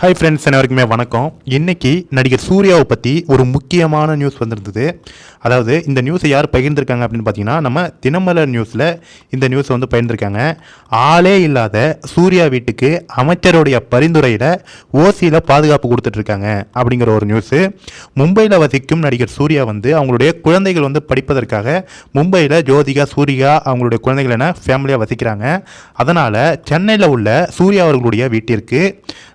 Hi friends அனைவருக்குமே வணக்கம். இன்றைக்கி நடிகர் சூர்யாவை பற்றி ஒரு முக்கியமான நியூஸ் வந்திருந்தது. அதாவது இந்த நியூஸை யார் பகிர்ந்திருக்காங்க அப்படின்னு பார்த்தீங்கன்னா நம்ம தினமலர் நியூஸில் இந்த நியூஸை வந்து பகிர்ந்திருக்காங்க. ஆளே இல்லாத சூர்யா வீட்டுக்கு அமைச்சருடைய பரிந்துரையில் ஓசியில் பாதுகாப்பு கொடுத்துட்ருக்காங்க அப்படிங்கிற ஒரு நியூஸு மும்பையில் வசிக்கும் நடிகர் சூர்யா வந்து அவங்களுடைய குழந்தைகள் வந்து படிப்பதற்காக மும்பையில் ஜோதிகா சூர்யா அவங்களுடைய குழந்தைகள் என ஃபேமிலியாக வசிக்கிறாங்க. அதனால் சென்னையில் உள்ள சூர்யா அவர்களுடைய வீட்டிற்கு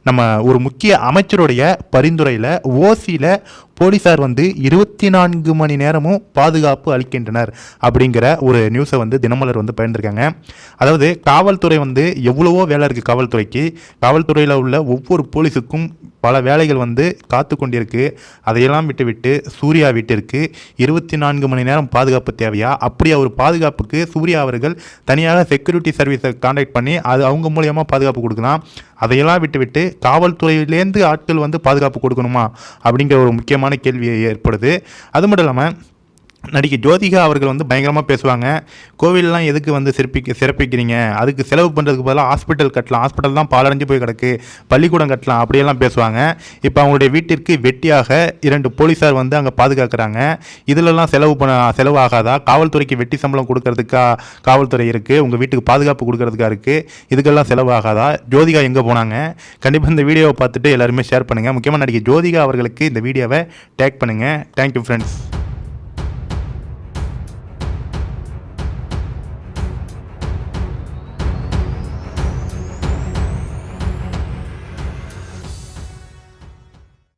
நம்ம ஒரு முக்கிய அமைச்சருடைய பரிந்துரையில் ஓசியில் போலீஸார் வந்து இருபத்தி நான்கு மணி நேரமும் பாதுகாப்பு அளிக்கின்றனர் அப்படிங்கிற ஒரு நியூஸை வந்து தினமலர் வந்து பயந்துருக்காங்க அதாவது காவல்துறை வந்து எவ்வளவோ வேலை இருக்குது காவல்துறைக்கு. காவல்துறையில் உள்ள ஒவ்வொரு போலீஸுக்கும் பல வேலைகள் வந்து காத்து கொண்டிருக்கு. அதையெல்லாம் விட்டுவிட்டு சூர்யா வீட்டிற்கு இருபத்தி நான்கு மணி நேரம் பாதுகாப்பு தேவையா? அப்படி அவர் பாதுகாப்புக்கு சூர்யா அவர்கள் தனியாக செக்யூரிட்டி சர்வீஸை கான்டாக்ட் பண்ணி அது அவங்க மூலியமாக பாதுகாப்பு கொடுக்கலாம். அதையெல்லாம் விட்டுவிட்டு காவல்துறையிலேருந்து ஆட்கள் வந்து பாதுகாப்பு கொடுக்கணுமா? அப்படிங்கிற ஒரு முக்கியமான முக்கியமான கேள்வி ஏற்படுது. அது மட்டும் இல்லாமல் நடிகை ஜோதிகா அவர்கள் வந்து பயங்கரமாக பேசுவாங்க. கோவிலெலாம் எதுக்கு வந்து சிறப்பிக்க சிறப்பிக்கிறீங்க? அதுக்கு செலவு பண்ணுறதுக்கு பதிலாக ஹாஸ்பிட்டல் கட்டலாம். ஹாஸ்பிட்டல் தான் பாலடைஞ்சு போய் கிடக்கு. பள்ளிக்கூடம் கட்டலாம். அப்படியெல்லாம் பேசுவாங்க. இப்போ அவங்களுடைய வீட்டிற்கு வெட்டியாக இரண்டு போலீஸார் வந்து அங்கே பாதுகாக்கிறாங்க. இதிலெல்லாம் செலவு பண்ண செலவு ஆகாதா? காவல்துறைக்கு வெட்டி சம்பளம் கொடுக்கறதுக்கா காவல்துறை இருக்குது உங்கள் வீட்டுக்கு பாதுகாப்பு கொடுக்கறதுக்கா இருக்குது இதுக்கெல்லாம் செலவு ஆகாதா? ஜோதிகா எங்கே போனாங்க? கண்டிப்பாக இந்த வீடியோவை பார்த்துட்டு எல்லாருமே ஷேர் பண்ணுங்கள் முக்கியமாக நடிகை ஜோதிகா அவர்களுக்கு இந்த வீடியோவை டேக் பண்ணுங்கள் தேங்க்யூ ஃப்ரெண்ட்ஸ்